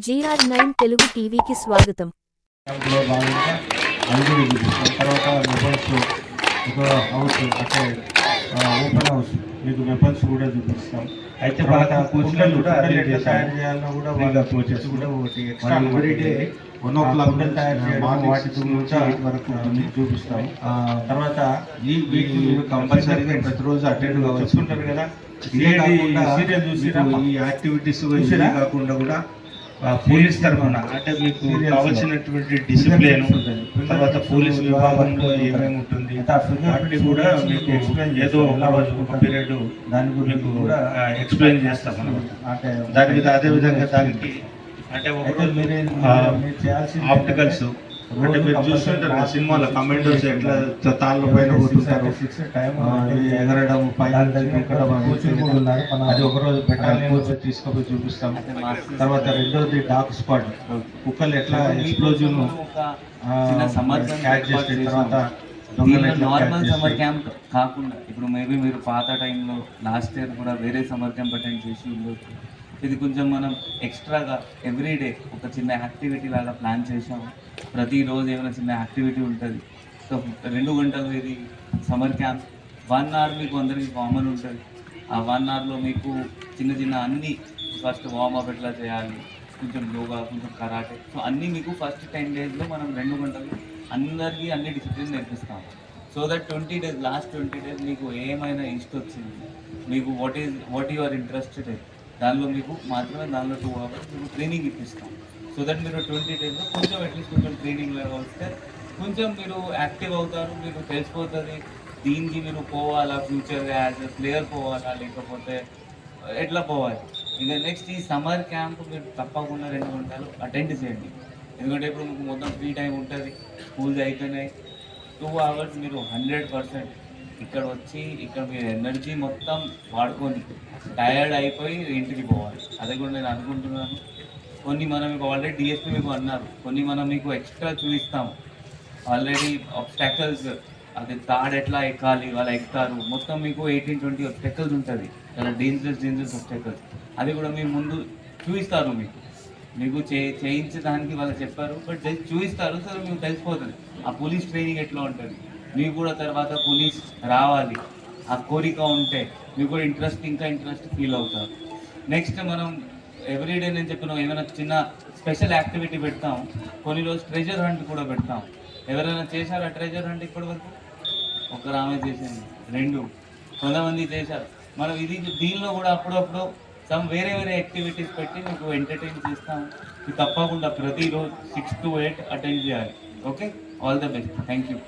GR nine Telugu టీవీకి స్వాగతం తర్వాత వెపన్స్ ఒక హౌస్ అంటే ఓపెన్ హౌస్ మీకు వెపన్స్ కూడా చూపిస్తాం అయితే వాళ్ళకి కుండలు కూడా. తయారు చేయాలన్నా కూడా వాళ్ళ కోచెస్ కూడా ఒకటి వన్ ఓ క్లాక్ తయారు చేయడం, వాటి నుంచి ఎయిట్ వరకు మీకు చూపిస్తాం ఆ, తర్వాత ఈ మీరు కంపల్సరీగా ప్రతిరోజు అటెండ్ కావచ్చు కదా ఇదే కాకుండా మీకు ఈ యాక్టివిటీస్ కాకుండా కూడా పోలీస్ తరఫున అంటే మీకు. కావాల్సినటువంటి డిసిప్లిన్ ఉంటుంది. తర్వాత పోలీస్ విభాగంలో ఏమేమి ఉంటుంది వాటిని కూడా మీకు ఏదో. ఒక పీరియడ్ దాని గురించి మీకు కూడా ఎక్స్ప్లెయిన్ చేస్తాం మనం అంటే దాని మీద అదే విధంగా దానికి అంటే ఒక అయితే రోజు మీరే ఆ, మీరు చేయాల్సింది ఆప్టికల్స్ అంటే మీరు చూస్తుంటారు సినిమాలో కమెంటోస్ ఎట్లా తాళ్ళ పైన ఈ ఎగరడం పైన. అది ఒక రోజు కోచ్ తీసుకొని చూపిస్తాం తర్వాత రెండోది డాగ్ స్క్వాడ్ కుక్కలు ఎట్లా ఎక్స్ప్లోజివ్ క్యాచ్ చేసిన. తర్వాత నార్మల్ సమ్మర్. క్యాంప్ కాకుండా ఇప్పుడు మేబీ మీరు పాత టైంలో లాస్ట్ ఇయర్ కూడా వేరే సమ్మర్ క్యాంప్ అటెండ్ చేసి ఉండొచ్చు ఇది కొంచెం మనం ఎక్స్ట్రాగా ఎవ్రీడే ఒక చిన్న యాక్టివిటీ లాగా ప్లాన్ చేసాము ప్రతిరోజు ఏమైనా చిన్న యాక్టివిటీ ఉంటుంది. సో రెండు గంటలు ఇది సమ్మర్ క్యాంప్. వన్ అవర్ మీకు అందరికీ కామన్ ఉంటుంది. ఆ వన్ అవర్లో మీకు చిన్న చిన్న అన్ని ఫస్ట్ వార్మప్ ఎట్లా చేయాలి కొంచెం యోగా కొంచెం కరాటే. సో అన్నీ మీకు ఫస్ట్ టెన్ డేస్లో మనం రెండు గంటలు అందరికీ అన్ని discipline నేర్పిస్తాం so that twenty days last twenty days మీకు ఏమైనా ఇష్టం వచ్చింది? మీకు what is what you are interested దానిలో మీకు మాత్రమే దానిలో టూ అవర్స్ మీకు ట్రైనింగ్ ఇప్పిస్తాం. సో దట్ మీరు ట్వంటీ డేస్లో కొంచెం అట్లీస్ట్ కొంచెం ట్రైనింగ్ లాగా వస్తే కొంచెం మీరు యాక్టివ్ అవుతారు మీకు తెలిసిపోతుంది. దీనికి మీరు పోవాలా ఫ్యూచర్గా యాజ్ ఎ ప్లేయర్ పోవాలా లేకపోతే ఎట్లా పోవాలి? ఇక నెక్స్ట్ ఈ సమ్మర్ క్యాంప్ మీరు తప్పకుండా రెండు గంటలు అటెండ్ చేయండి. ఎందుకంటే ఇప్పుడు మీకు మొత్తం ఫ్రీ టైం ఉంటుంది. స్కూల్స్ అయిపోయినాయి. టూ అవర్స్ మీరు హండ్రెడ్ పర్సెంట్ ఇక్కడ వచ్చి ఇక్కడ మీరు ఎనర్జీ మొత్తం వాడుకొని టయర్డ్ అయిపోయి ఇంటికి పోవాలి. అదే కూడా నేను అనుకుంటున్నాను. కొన్ని మనం మీకు ఆల్రెడీ డిఎస్పీ మీకు అన్నారు. కొన్ని మనం మీకు ఎక్స్ట్రా చూపిస్తాము. ఆల్రెడీ ఆబ్స్టాకల్స్ అది తాడు ఎట్లా ఎక్కాలి వాళ్ళు ఎక్కుతారు. మొత్తం మీకు ఎయిటీన్ ట్వంటీ ఆబ్స్టాకల్స్ ఉంటుంది. చాలా డేంజరస్ డేంజరస్ ఆబ్స్టాకల్స్ అది కూడా మీ ముందు చూపిస్తారు మీకు. మీకు చే చేయించడానికి వాళ్ళు చెప్పారు. బట్ జస్ట్ చూపిస్తారు సో మీకు తెలిసిపోతుంది. ఆ పోలీస్ ట్రైనింగ్ ఎట్లా ఉంటుంది? మీకు కూడా తర్వాత పోలీస్ రావాలి. ఆ కోరిక ఉంటే మీకు కూడా ఇంట్రెస్ట్ ఇంకా ఇంట్రెస్ట్ ఫీల్ అవుతారు నెక్స్ట్ మనం ఎవ్రీడే నేను చెప్పిన ఏమైనా చిన్న స్పెషల్ యాక్టివిటీ పెడతాం. కొన్ని రోజు ట్రెజర్ హంట్ కూడా పెడతాం. ఎవరైనా చేశారా ట్రెజర్ హంట్ ఇప్పటి వరకు? ఒక రామే చేసింది రెండు. కొంతమంది చేశారు. మనం ఇది దీనిలో కూడా అప్పుడప్పుడు సమ్ వేరే వేరే యాక్టివిటీస్ పెట్టి మీకు ఎంటర్టైన్ చేస్తాం. ఇది తప్పకుండా ప్రతిరోజు సిక్స్ టు ఎయిట్ అటెండ్ చేయాలి. Okay all the best thank you